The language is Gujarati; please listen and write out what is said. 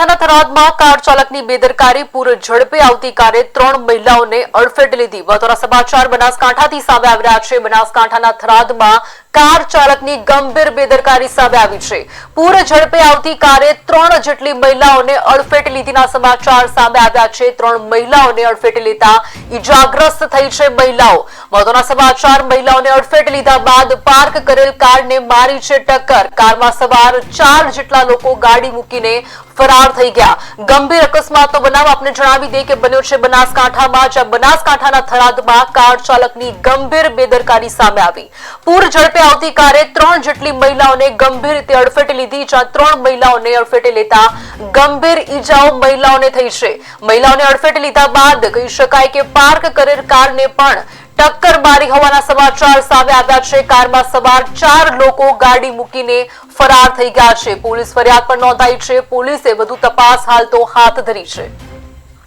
બનાસકાંઠાના થરાદમાં કાર ચાલકની બેદરકારી પૂર ઝડપે આવતી કારે ત્રણ મહિલાઓને અડફેટ લીધી. મહત્વના સમાચાર બનાસકાંઠાથી સામે આવી રહ્યા છે. બનાસકાંઠાના થરાદમાં કાર ચાલકની ગંભીર બેદરકારી સામે આવી છે. પૂર ઝડપે આવતી કારે ત્રણ જેટલી મહિલાઓને અડફેટ લીધીના સમાચાર સામે આવ્યા છે. ત્રણ મહિલાઓને અડફેટ લેતા ઇજાગ્રસ્ત થઈ છે મહિલાઓ. મહત્વના સમાચાર, મહિલાઓને અડફેટ લીધા બાદ પાર્ક કરેલ કારને મારી છે ટક્કર. કારમાં સવાર ચાર જેટલા લોકો ગાડી મૂકીને ફરાર થઈ ગયા. ગંભીર અકસ્માતનો બનાવ આપને જણાવી દે કે બન્યો છે બનાસકાંઠામાં, જ્યાં બનાસકાંઠાના થરાદમાં કાર ચાલકની ગંભીર બેદરકારી સામે આવી. પૂર ઝડપે આવતી કારે ત્રણ જેટલી મહિલાઓને ગંભીર રીતે અડફેટે લીધી, જ્યાં ત્રણ મહિલાઓને અડફેટે લેતા ગંભીર ઈજાઓ મહિલાઓને થઈ છે. મહિલાઓને અડફેટે લીધા બાદ કહી શકાય કે પાર્ક કરેલ કારને પણ ટક્કર મારી હોવાના સમાચાર સામે આવ્યા છે. કારમાં સવાર ચાર લોકો ગાડી મૂકીને ફરાર થઈ ગયા છે. પોલીસ ફરિયાદ પણ નોંધાઈ છે. પોલીસે વધુ તપાસ હાલ તો હાથ ધરી છે.